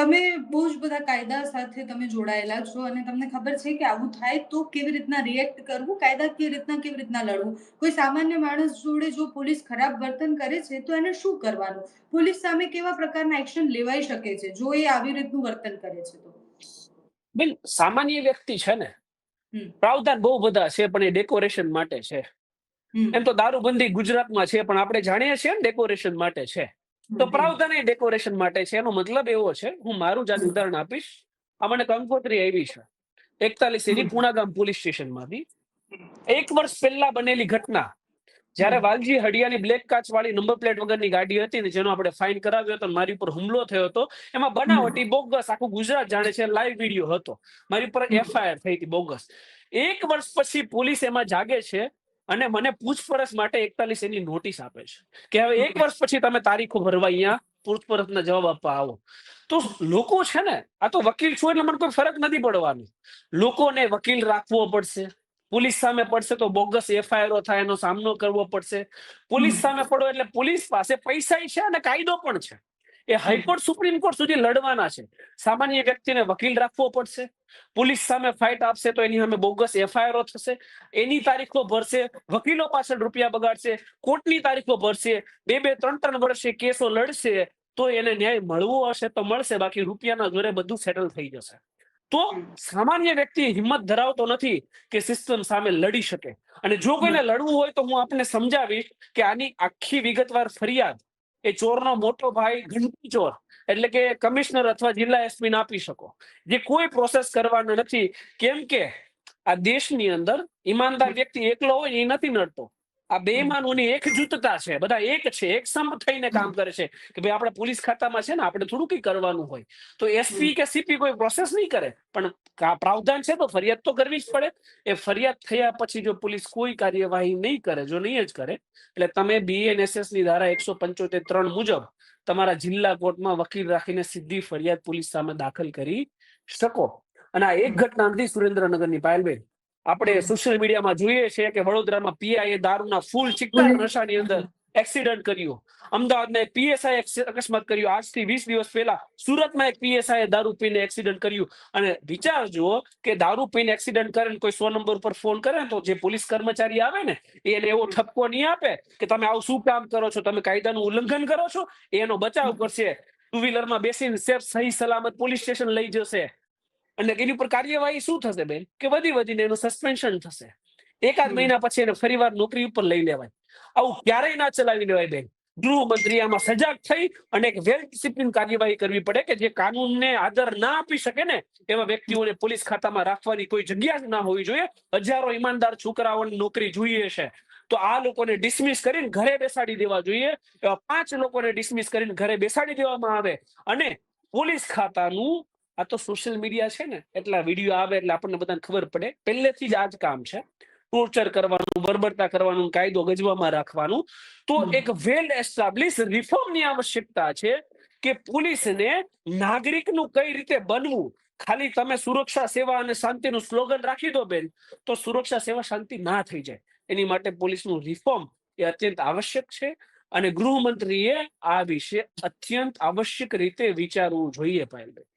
તમે બહુ જ બધા કાયદા સાથે તમે જોડાયેલા છો અને તમને ખબર છે કે આવું થાય તો કેવી રીતના રિએક્ટ કરવું કાયદાકીય રીતના કેવી રીતના લડવું? કોઈ સામાન્ય માણસ જોડે જો પોલીસ ખરાબ વર્તન કરે છે તો એને શું કરવાનું? પોલીસ સામે કેવા પ્રકારના એક્શન લેવાઈ શકે છે? જો એ આવી રીતનું વર્તન કરે છે તો. બિલ સામાન્ય વ્યક્તિ છે ને. પ્રાવધાન બહુ બધા છે પણ એ ડેકોરેશન માટે છે. એમ તો દારૂબંધી ગુજરાતમાં છે પણ આપણે જાણીએ છીએ ને ડેકોરેશન માટે છે. તો. પ્રાવધાન ડેકોરેશન માટે છે. એનો મતલબ એવો છે હું મારું જાત ઉદાહરણ આપીશ. અમને કંકોત્રી આવી છે. એકતાલીસ એની. પુણાગામ પોલીસ સ્ટેશનમાંથી. એક વર્ષ પહેલા બનેલી ઘટના. જ્યારે વાલજી હડિયાની બ્લેક કાચ વાળી નંબર પ્લેટ વગરની ગાડી હતી ને જેનો આપણે ફાઇન કરાવ્યો હતો મારી ઉપર હુમલો થયો હતો એમાં બનાવટી બોગસ આખું ગુજરાત જાણે છે લાઈવ વીડિયો હતો. મારી ઉપર એફઆઈઆર થઈ હતી બોગસ. એક વર્ષ પછી પોલીસ એમાં જાગે છે અને મને પૂછપરછ માટે એકતાલીસ એની નોટિસ આપે છે. કે હવે એક વર્ષ પછી તમે તારીખો ભરવા અહીંયા પૂછપરછના જવાબ આપવા આવો. તો લોકો છે ને આ તો વકીલ છું એટલે મને કોઈ ફરક નથી પડવાનો. લોકોને વકીલ રાખવો પડશે. પોલીસ સામે પડશે તો બોગસ એફઆઈઆર થાય એનો સામનો કરવો પડશે. પોલીસ સામે પડો એટલે પોલીસ પાસે પૈસા છે અને કાયદો પણ છે. એ હાઈકોર્ટ સુપ્રીમ કોર્ટ સુધી લડવાના છે. સામાન્ય વ્યક્તિને વકીલ રાખવો પડશે. પોલીસ સામે ફાઇટ આપશે તો એની સામે બોગસ એફઆઈઆરઓ થશે. એની તારીખો ભરશે વકીલો પાછળ રૂપિયા બગાડશે કોર્ટની તારીખો ભરશે બે બે ત્રણ ત્રણ વર્ષે કેસો લડશે તો એને ન્યાય મળવો હશે તો મળશે બાકી રૂપિયાના જોરે બધું સેટલ થઈ જશે. તો સામાન્ય વ્યક્તિ હિંમત ધરાવતો નથી કે સિસ્ટમ સામે લડી શકે. અને જો કોઈને લડવું હોય તો હું આપને સમજાવીશ કે આની આખી વિગતવાર ફરિયાદ એ ચોરનો મોટો ભાઈ ઘંટી ચોર, એટલે કે કમિશનર અથવા જિલ્લા એસપી આપી શકો. જે કોઈ પ્રોસેસ કરવાનો નથી, કેમ કે આ દેશની અંદર ઈમાનદાર વ્યક્તિ એકલો હોય એ નથી નડતો. આ બેઈમાનોની એક જૂથતા છે બધા એક છે એક સંપ થઈને કામ કરે છે કે ભાઈ આપણે પોલીસ ખાતામાં છે ને આપણે થોડું કઈ કરવાનું હોય. તો એસપી કે સીપી કોઈ પ્રોસેસ નહીં કરે પણ પ્રાવધાન છે તો ફરિયાદ તો કરવી જ પડે. એ ફરિયાદ થયા પછી જો પોલીસ કોઈ કાર્યવાહી નહીં કરે જો નહીં જ કરે એટલે તમે બીએનએસએસની ધારા એકસો પંચોતેર ત્રણ મુજબ તમારા જિલ્લા કોર્ટમાં વકીલ રાખીને સીધી ફરિયાદ પોલીસ સામે દાખલ કરી શકો. અને આ એક ઘટના નથી સુરેન્દ્રનગરની પાયલબેન આપણે સોશિયલ મીડિયામાં જોઈએ છે કે વડોદરામાં પીઆઈએ દારૂના ફૂલ ચિક્કાર નશાની અંદર એક્સિડન્ટ કર્યો. અમદાવાદમાં એક પીએસઆઈ અકસ્માત કર્યો. આજથી વીસ દિવસ પહેલા સુરતમાં એક પીએસઆઈ દારૂ પીને એક્સિડન્ટ કર્યું. અને વિચાર જુઓ કે દારૂ પીને એક્સિડન્ટ કરે ને કોઈ સો નંબર પર ફોન કરે તો જે પોલીસ કર્મચારી આવે ને એને એવો ઠપકો નહીં આપે કે તમે આવું શું કામ કરો છો? તમે કાયદાનું ઉલ્લંઘન કરો છો? એનો બચાવ કરશે. ટુ વ્હીલરમાં બેસીને સેફ સહી સલામત પોલીસ સ્ટેશન લઈ જશે. અને એની ઉપર કાર્યવાહી શું થશે બેન? કે વધી વધીને એનું સસ્પેન્શન થશે. એકાદ મહિના પછી એને ફરીવાર નોકરી ઉપર લઈ લેવાય. આવું ક્યારેય ના ચલાવી લેવાય બેન. ગૃહમંત્રી આમાં સજાગ થઈ અને એક વેલ ડિસિપ્લિન કાર્યવાહી કરવી પડે કે જે કાનૂનને આદર ના આપી શકે ને એવા વ્યક્તિઓને પોલીસ ખાતામાં રાખવાની કોઈ જગ્યા જ ના હોવી જોઈએ. હજારો ઈમાનદાર છોકરાઓની નોકરી જોઈએ છે. તો આ લોકોને ડિસમિસ કરીને ઘરે બેસાડી દેવા જોઈએ. એવા પાંચ લોકોને ડિસમિસ કરીને ઘરે બેસાડી દેવામાં આવે. અને પોલીસ ખાતાનું આ તો સોશિયલ મીડિયા છે ને એટલા વીડિયો આવે એટલે આપણને બધાને ખબર પડે. પહેલેથી જ આ જ કામ છે. ટોર્ચર કરવાનું બર્બરતા કરવાનું કાયદો ગજવામાં રાખવાનું. તો એક વેલ એસ્ટાબ્લિશ રિફોર્મની આવશ્યકતા છે કે પોલીસને નાગરિકનું કઈ રીતે બનવું? ખાલી તમે સુરક્ષા સેવા અને શાંતિનું સ્લોગન રાખી દો બેન તો સુરક્ષા સેવા શાંતિ ના થઈ જાય. એની માટે પોલીસનું રિફોર્મ એ અત્યંત આવશ્યક છે અને ગૃહમંત્રીએ આ વિશે અત્યંત આવશ્યક રીતે વિચારવું જોઈએ પાયલભાઈ